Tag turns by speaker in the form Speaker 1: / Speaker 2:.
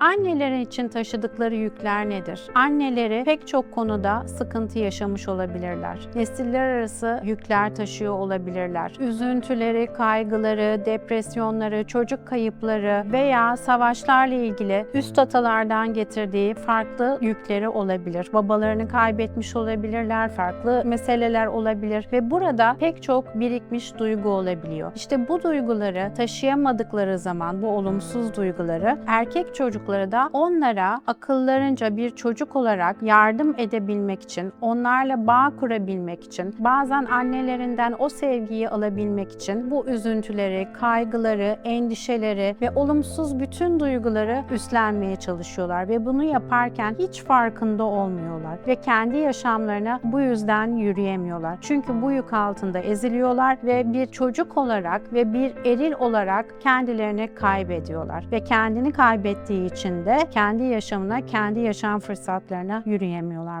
Speaker 1: Annelerin için taşıdıkları yükler nedir? Anneleri pek çok konuda sıkıntı yaşamış olabilirler. Nesiller arası yükler taşıyor olabilirler. Üzüntüleri, kaygıları, depresyonları, çocuk kayıpları veya savaşlarla ilgili üst atalardan getirdiği farklı yükleri olabilir. Babalarını kaybetmiş olabilirler, farklı meseleler olabilir ve burada pek çok birikmiş duygu olabiliyor. İşte bu duyguları taşıyamadıkları zaman bu olumsuz duyguları erkek çocukları da onlara akıllarınca bir çocuk olarak yardım edebilmek için, onlarla bağ kurabilmek için, bazen annelerinden o sevgiyi alabilmek için bu üzüntüleri, kaygıları, endişeleri ve olumsuz bütün duyguları üstlenmeye çalışıyorlar ve bunu yaparken hiç farkında olmuyorlar ve kendi yaşamlarına bu yüzden yürüyemiyorlar. Çünkü bu yük altında eziliyorlar ve bir çocuk olarak ve bir eril olarak kendilerini kaybediyorlar ve kendini kaybettiği için de kendi yaşamına, kendi yaşam fırsatlarına yürüyemiyorlar.